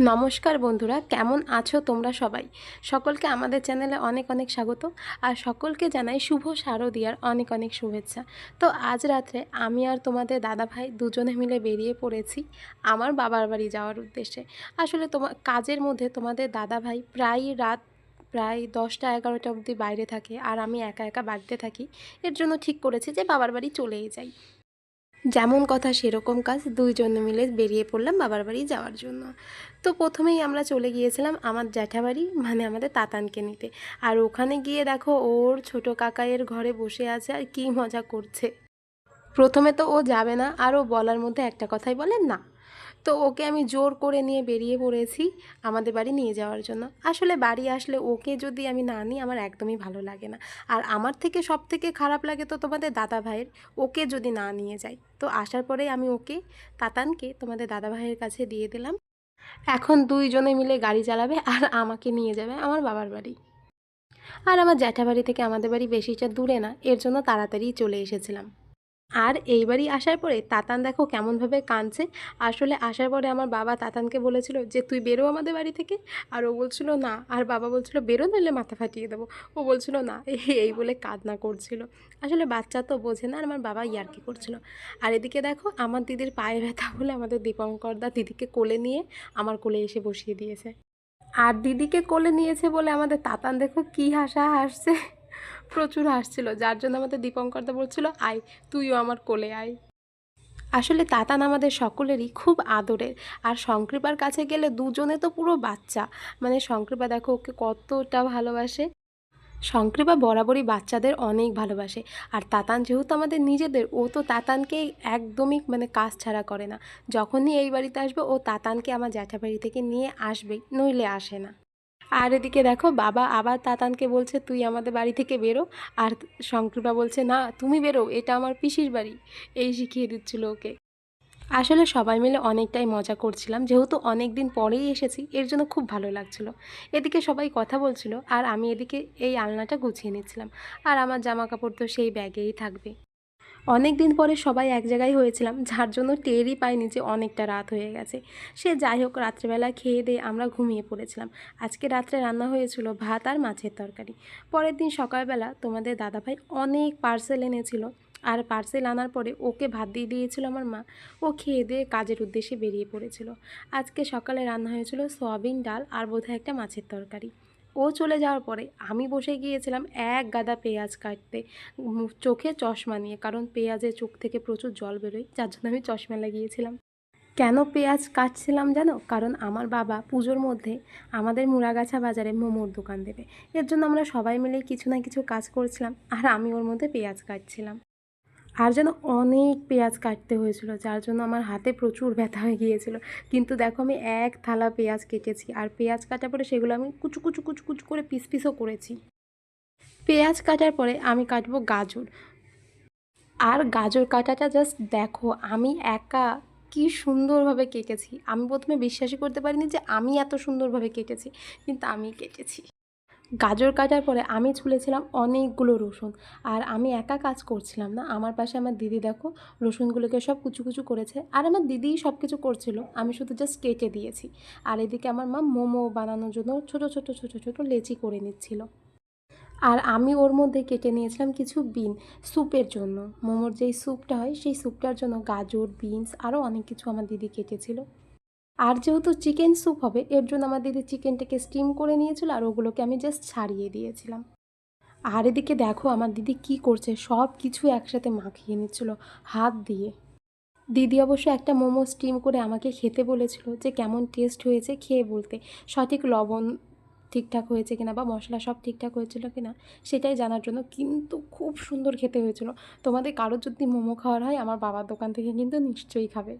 নমস্কার বন্ধুরা, কেমন আছো তোমরা সবাই? সকলকে আমাদের চ্যানেলে অনেক অনেক স্বাগত, আর সকলকে জানাই শুভ শারদিয়ার অনেক অনেক শুভেচ্ছা। তো আজ রাত্রে আমি আর তোমাদের দাদা ভাই দুজনে মিলে বেরিয়ে পড়েছি আমার বাবার বাড়ি যাওয়ার উদ্দেশ্যে। আসলে তোমার কাজের মধ্যে তোমাদের দাদা ভাই প্রায় রাত, প্রায় দশটা এগারোটা অবধি বাইরে থাকে, আর আমি একা একা বাড়িতে থাকি। এর জন্য ঠিক করেছি যে বাবার বাড়ি চলেই যাই। যেমন কথা সেরকম কাজ দুইজন মিলে বেরিয়ে পড়লাম বাবার বাড়ি যাওয়ার জন্য। তো প্রথমেই আমরা চলে গিয়েছিলাম আমার জ্যাঠাবাড়ি মানে আমাদের তাতানকে নিতে। আর ওখানে গিয়ে দেখো ওর ছোট কাকাইয়ের ঘরে বসে আছে আর কি মজা করছে। প্রথমে তো ও যাবে না, আর ও বলার মধ্যে একটা কথাই বলে না। তো ওকে আমি জোর করে নিয়ে বেরিয়ে পড়েছি আমাদের বাড়ি নিয়ে যাওয়ার জন্য। আসলে বাড়ি আসলে ওকে যদি আমি না নিই, আমার একদমই ভালো লাগে না। আর আমার থেকে সব থেকে খারাপ লাগে তো তোমাদের দাদা ভাইয়ের, ওকে যদি না নিয়ে যাই। তো আসার পরে আমি ওকে, তাতানকে তোমাদের দাদা ভাইয়ের কাছে দিয়ে দিলাম। এখন দুইজনে মিলে গাড়ি চালাবে আর আমাকে নিয়ে যাবে আমার বাবার বাড়ি। আর আমার জ্যাঠা বাড়ি থেকে আমাদের বাড়ি বেশিটা দূরে না, এর জন্য তাড়াতাড়ি চলে এসেছিলাম। আর এইবারই আসার পরে তাতান দেখো কেমনভাবে কাঁদছে। আসলে আসার পরে আমার বাবা তাতানকে বলেছিল যে, তুই বেরো আমাদের বাড়ি থেকে। আর ও বলছিল, না। আর বাবা বলছিল, বেরো নাহলে মাথা ফাটিয়ে দেবো। ও বলছিল, না। এই বলে কাঁদনা করছিল। আসলে বাচ্চা তো বোঝে না, আর আমার বাবা ইয়ার্কি করছিল। আর এদিকে দেখো আমার দিদির পায়ে ব্যথা বলে আমাদের দীপঙ্কর দা দিদিকে কোলে নিয়ে আমার কোলে এসে বসিয়ে দিয়েছে। আর দিদিকে কোলে নিয়েছে বলে আমাদের তাতান দেখো কি হাসা হাসছে। প্রচুর হাসছিল, যার জন্য আমাদের দীপঙ্করদা বলছিল, আয়, তুইও আমার কোলে আয়। আসলে তাতান আমাদের সকলেরই খুব আদরের, আর শঙ্কৃপার কাছে গেলে দুজনে তো পুরো বাচ্চা। মানে শঙ্কৃপা দেখো, ওকে কতটা ভালোবাসে। শঙ্কৃপা বরাবরই বাচ্চাদের অনেক ভালোবাসে, আর তাতান যেহেতু আমাদের নিজেদের, ও তো তাতানকে একদমই মানে কাজ ছাড়া করে না। যখনই এই বাড়িতে আসবে, ও তাতানকে আমার জ্যাঠা বাড়ি থেকে নিয়ে আসবেই, নইলে আসে না। আর এদিকে দেখো, বাবা আবার তাতানকে বলছে, তুই আমাদের বাড়ি থেকে বেরো। আর শঙ্কৃপা বলছে, না, তুমি বেরো, এটা আমার পিসির বাড়ি। এই শিখিয়ে দিচ্ছিল ওকে। আসলে সবাই মিলে অনেকটাই মজা করছিলাম, যেহেতু অনেক দিন পরেই এসেছি, এর জন্য খুব ভালো লাগছিল। এদিকে সবাই কথা বলছিল, আর আমি এদিকে এই আলনাটা গুছিয়ে নিচ্ছিলাম, আর আমার জামা কাপড় তো সেই ব্যাগেই থাকবে। অনেক দিন পরে সবাই এক জায়গায় হয়েছিলাম, যার জন্য টেরই পাইনি যে অনেকটা রাত হয়ে গেছে। সে যাই হোক, রাত্রেবেলা খেয়ে দিয়ে আমরা ঘুমিয়ে পড়েছিলাম। আজকে রাত্রে রান্না হয়েছিল ভাত আর মাছের তরকারি। পরের দিন সকালবেলা তোমাদের দাদাভাই অনেক পার্সেল এনেছিল। আর পার্সেল আনার পরে ওকে ভাত দিয়ে দিয়েছিল আমার মা। ও খেয়ে দিয়ে কাজের উদ্দেশ্যে বেরিয়ে পড়েছিল। আজকে সকালে রান্না হয়েছিল সয়াবিন ডাল আর বোধহয় একটা মাছের তরকারি। ও চলে যাওয়ার পরে আমি বসে গিয়েছিলাম এক গাদা পেঁয়াজ কাটতে চোখে চশমা নিয়ে, কারণ পেঁয়াজের চোখ থেকে প্রচুর জল বেরোয়, যার জন্য আমি চশমা লাগিয়েছিলাম। কেন পেঁয়াজ কাটছিলাম জানো? কারণ আমার বাবা পুজোর মধ্যে আমাদের মুড়াগাছা বাজারে মোমোর দোকান দেবে। এর জন্য আমরা সবাই মিলে কিছু না কিছু কাজ করছিলাম, আর আমি ওর মধ্যে পেঁয়াজ কাটছিলাম। আর যেন অনেক পেঁয়াজ কাটতে হয়েছিল, যার জন্য আমার হাতে প্রচুর ব্যথা হয়ে গিয়েছিল। কিন্তু দেখো আমি এক থালা পেঁয়াজ কেটেছি, আর পেঁয়াজ কাটার পরে সেগুলো আমি কুচু কুচু কুচু কুচু করে পিস পিসও করেছি। পেঁয়াজ কাটার পরে আমি কাটবো গাজর। আর গাজর কাটাটা জাস্ট দেখো, আমি একা কি সুন্দরভাবে কেটেছি। আমি প্রথমে বিশ্বাসই করতে পারিনি যে আমি এত সুন্দরভাবে কেটেছি, কিন্তু আমি কেটেছি। গাজর কাটার পরে আমি ছুলেছিলাম অনেকগুলো রসুন। আর আমি একা কাজ করছিলাম না। আমার পাশে আমার দিদি দেখো, রসুনগুলোকে সব কুচু কুচু করেছে। আর আমার দিদিই সব কিছু করছিল, আমি শুধু জাস্ট কেটে দিয়েছি। আর এদিকে আমার মা মোমো বানানোর জন্য ছোট ছোট ছোট ছোট লেচি করে নিচ্ছিল। আর আমি ওর মধ্যে কেটে নিয়েছিলাম কিছু বিন স্যুপের জন্য। মোমোর যেই স্যুপটা হয়, সেই স্যুপটার জন্য গাজর, বিনস আরও অনেক কিছু আমার দিদি কেটেছিল। আর যেহেতু চিকেন স্যুপ হবে, এর জন্য আমার দিদি চিকেনটাকে স্টিম করে নিয়েছিল আর ওগুলোকে আমি জাস্ট ছাড়িয়ে দিয়েছিলাম। আর এদিকে দেখো আমার দিদি কি করছে, সব কিছু একসাথে মাখিয়ে নিচ্ছিল হাত দিয়ে। দিদি অবশ্য একটা মোমো স্টিম করে আমাকে খেতে বলেছিল যে কেমন টেস্ট হয়েছে খেয়ে বলতে, সঠিক লবণ ঠিকঠাক হয়েছে কিনা বা মশলা সব ঠিকঠাক হয়েছিল কিনা সেটাই জানার জন্য কিন্তু খুব সুন্দর খেতে হয়েছিল। তোমাদের কারোর যদি মোমো খাওয়ার হয়, আমার বাবার দোকান থেকে কিন্তু নিশ্চয়ই খাবে।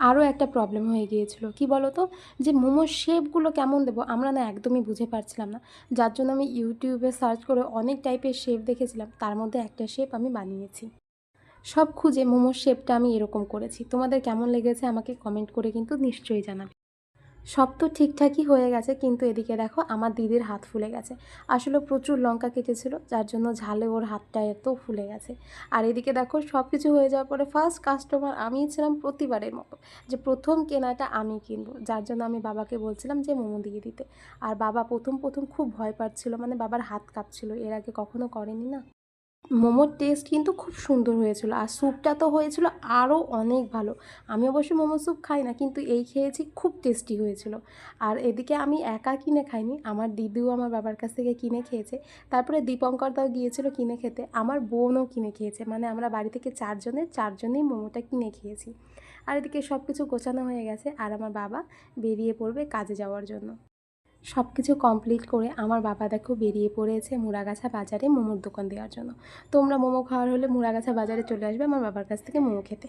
আরও একটা প্রবলেম হয়ে গিয়েছিল। কি বলো তো যে মোমোর শেপগুলো কেমন দেবো? আমরা না একদমই বুঝে পারছিলাম না। যার জন্য আমি ইউটিউবে সার্চ করে অনেক টাইপের শেপ দেখেছিলাম। তার মধ্যে একটা শেপ আমি বানিয়েছি। সব খুঁজে মোমোর শেপটা আমি এরকম করেছি। তোমাদের কেমন লেগেছে আমাকে কমেন্ট করে কিন্তু নিশ্চয়ই জানাবে। সব তো ঠিকঠাকই হয়ে গেছে, কিন্তু এদিকে দেখো আমার দিদির হাত ফুলে গেছে। আসলে প্রচুর লঙ্কা কেটেছিল, যার জন্য ঝালে ওর হাতটা এত ফুলে গেছে। আর এদিকে দেখো সব কিছু হয়ে যাওয়ার পরে ফার্স্ট কাস্টমার আমি ছিলাম প্রতিবারের মতো, যে প্রথম কেনাটা আমি কিনবো, যার জন্য আমি বাবাকে বলছিলাম যে মোমো দিয়ে দিতে। আর বাবা প্রথম প্রথম খুব ভয় পাচ্ছিল মানে বাবার হাত কাঁপছিল, এর আগে কখনো করেনি না। মোমোর টেস্ট কিন্তু খুব সুন্দর হয়েছিল। আর স্যুপটা তো হয়েছিল আরও অনেক ভালো। আমি অবশ্য মোমো স্যুপ খাই না, কিন্তু এই খেয়েছি খুব টেস্টি হয়েছিল। আর এদিকে আমি একা কিনে খাইনি, আমার দিদিও আমার বাবার কাছ থেকে কিনে খেয়েছে। তারপরে দীপঙ্করদাও গিয়েছিল কিনে খেতে, আমার বোনও কিনে খেয়েছে। মানে আমরা বাড়ি থেকে চারজনের, চারজনেই মোমোটা কিনে খেয়েছি। আর এদিকে সব কিছু গোছানো হয়ে গেছে, আর আমার বাবা বেরিয়ে পড়বে কাজে যাওয়ার জন্য। সব কিছু কমপ্লিট করে আমার বাবা দেখো বেরিয়ে পড়েছে মুড়াগাছা বাজারে মোমোর দোকান দেওয়ার জন্য। তোমরা মোমো খাওয়ার হলে মুড়াগাছা বাজারে চলে আসবে আমার বাবার কাছ থেকে মোমো খেতে।